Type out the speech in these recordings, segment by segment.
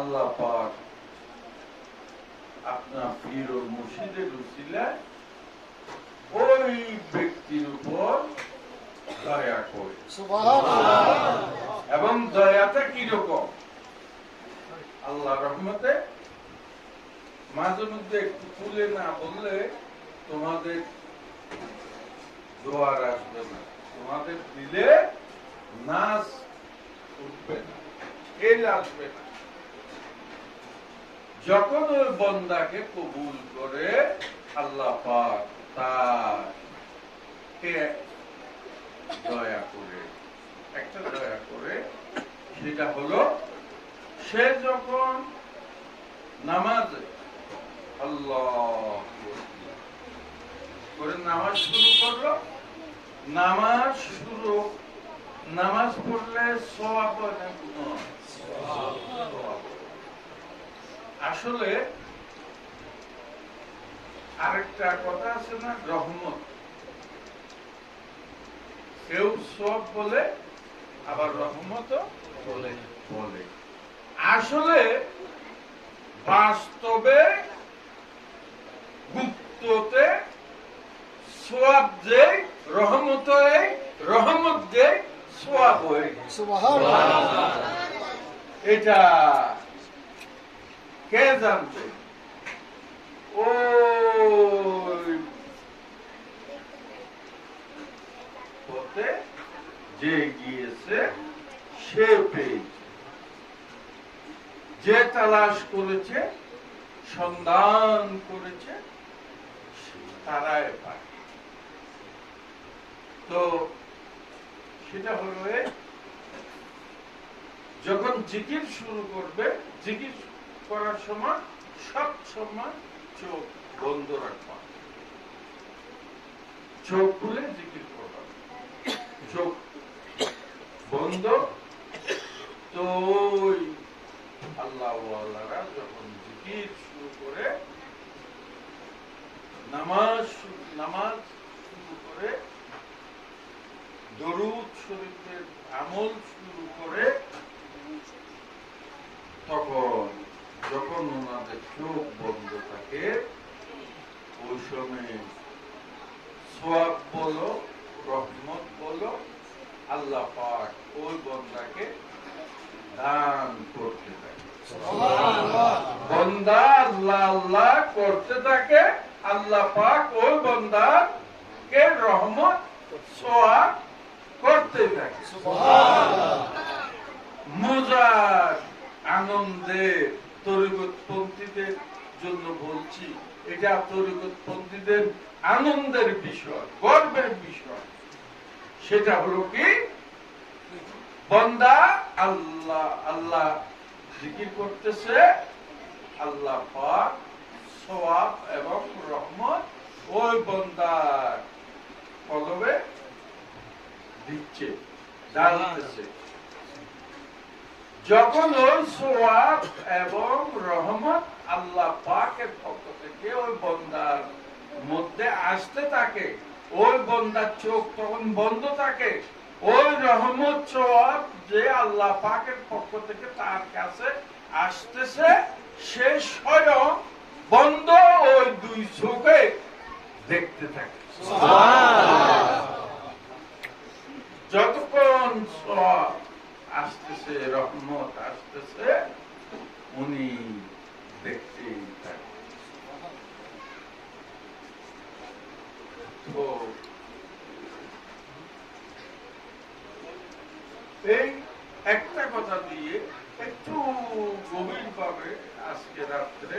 আল্লাহ পাক আপনার পীর ও মুর্শিদের উসিলায় ওই ব্যক্তির উপর দয়া করে। এবং দয়াটা কীরকম? আল্লাহ রহমতে মাঝে মধ্যে একটু তুলে না বললে তোমাদের দোয়ার আসবে না। তোমাদের দিলে নাচ উঠবে না খেল আসবে না। যখন ওই বন্দাকে কবুল করে আল্লাহ পাক দয়া করে, একটা দয়া করে, সেটা হলো সে যখন নামাজে, আল্লাহ করে নামাজ শুরু করল। নামাজ শুরু, নামাজ পড়লে সওয়াব হয় না গুনাহ হয়? সওয়াব। আসলে আরেকটা কথা আছে না রহমত। কেউ সব বলে আবার রহমত বলে। বলে। আসলে বাস্তবে গুপ্ততে সোয়াব যে রহমত এই, রহমত যে সোয়াব হয়ে গেছে। এটা কে জানবে ওই পথে যে গিয়েছে সে পেয়েছে যে তালাশ করেছে সন্ধান করেছে তারাই পায় তো সেটা হলো যখন জিকির শুরু করবে জিকির করার সময়, সব সময় চোখ বন্ধ রাখবা। চোখ খুলে জিকির করবা। চোখ বন্ধ, তো আল্লাহ যখন জিকির শুরু করে, নামাজ নামাজ শুরু করে, দরুদ শরীফের আমল শুরু করে, তখন যখন ওনাদের চোখ বন্ধ থাকে। ওই সময় সোয়াব বলো রহমত বলো আল্লাহ পাক ওই বন্দাকে দান করতে থাকে। বন্দা আল্লাহ আল্লাহ করতে থাকে আল্লাহ পাক ওই বন্দাকে রহমত সোয়াব করতে থাকে। মজার আনন্দে তরিগতপন্থীদের জন্য বলছি এটা তরিগতপন্থীদের আনন্দের বিষয় গর্বের বিষয়। সেটা হলো কি? বন্দা আল্লাহ আল্লাহ জিকির করতেছে আল্লাহ পাক সওয়াব এবং রহমত ওই বন্দার কলবে দিচ্ছে জানতেছে যখন ওই সোয়াব এবং রহমত আল্লাহ পাকের পক্ষ থেকে ওই বন্দার মধ্যে আসতে থাকে ওই বন্দার চোখ তখন বন্ধ থাকে ওই রহমত সোয়াব যে আল্লাহ পাকের পক্ষ থেকে তার কাছে আসতেছে সে স্বয়ং বন্ধ ওই দুই চোখে দেখতে থাকে। যতক্ষণ সব আসতেছে, রহমত আসতেছে। উনি থাকেন। এই একটা কথা দিয়ে একটু গভীর পাবে আজকে রাত্রে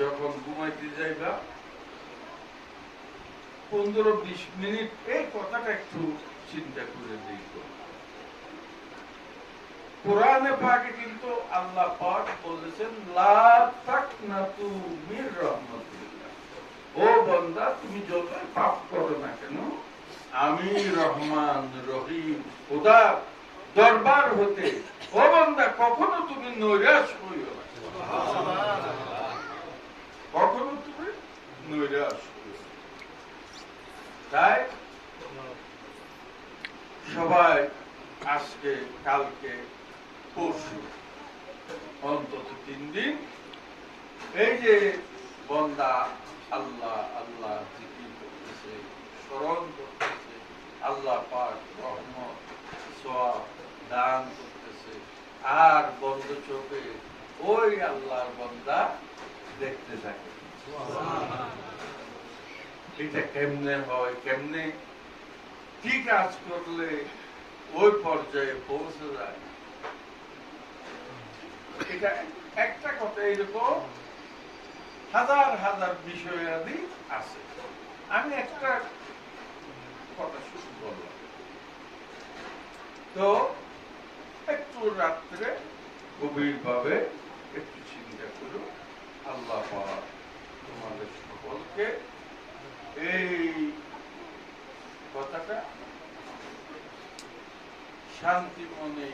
যখন ঘুমাইতে যাইবা, পনেরো বিশ মিনিট এই কথাটা একটু চিন্তা করে দেখো। কোরআনে পাকে কিন্তু আল্লাহ পাক বলেছেন, লা তাকনাতু মির রাহমাতিল্লাহ। ও বান্দা, তুমি যতই পাপ করো না কেন, আমি রহমান রহিম, খোদা দরবার হতে। ও বান্দা, কখনো তুমি নৈরাশ হইও না। কখনো তুমি নৈরাশ তাই সবাই আজকে, কালকে পরশু। অন্তত তিন দিন। এই যে বন্দা আল্লাহ আল্লাহ জিকির করতেছে স্মরণ করতেছে আল্লাহ পাক রহমত দান করতেছে আর বন্ধ চোখে ওই আল্লাহর বন্দা দেখতে থাকে। এটা কেমনে হয় কেমনে কি কাজ করলে ওই পর্যায়ে পৌঁছে যায়? এটা একটা কথা এরকম হাজার হাজার বিষয়াদি আছে। আমি একটা কথা শুরু করলাম তো একটু রাত্রে গভীর ভাবে একটু চিন্তা করো। আল্লাহ তোমাদের সকলকে এই কথাটা শান্তি মনে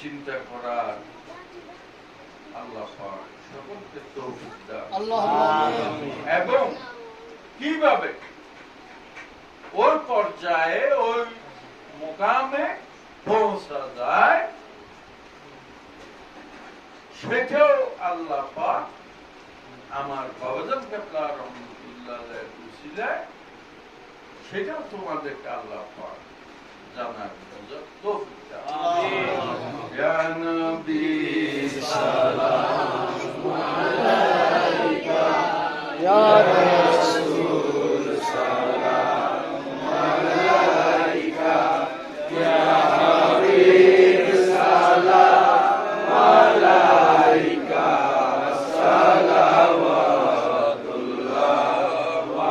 চিন্তা করার আল্লাহ সকলকে তৌফিক দান এবং কীভাবে? ওই পর্যায়ে ওই মোকামে পৌঁছা যায় সেটাও আল্লাহ পাক আমার বাবাজান রহমতুল্লাহ সেটাও তোমাদেরকে আল্লাহ পাক জানার সুযোগ তৌফিক দাও আমিন ইয়া নবী সালাম আলাইকা ইয়া রাসূল সালাম আলাইকা ইয়া হাবিব সালাম আলাইকা সালাওয়াতুল্লাহ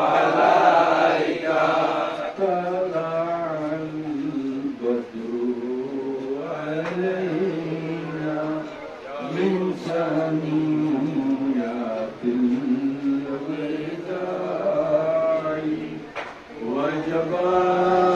আলাইকা Amen.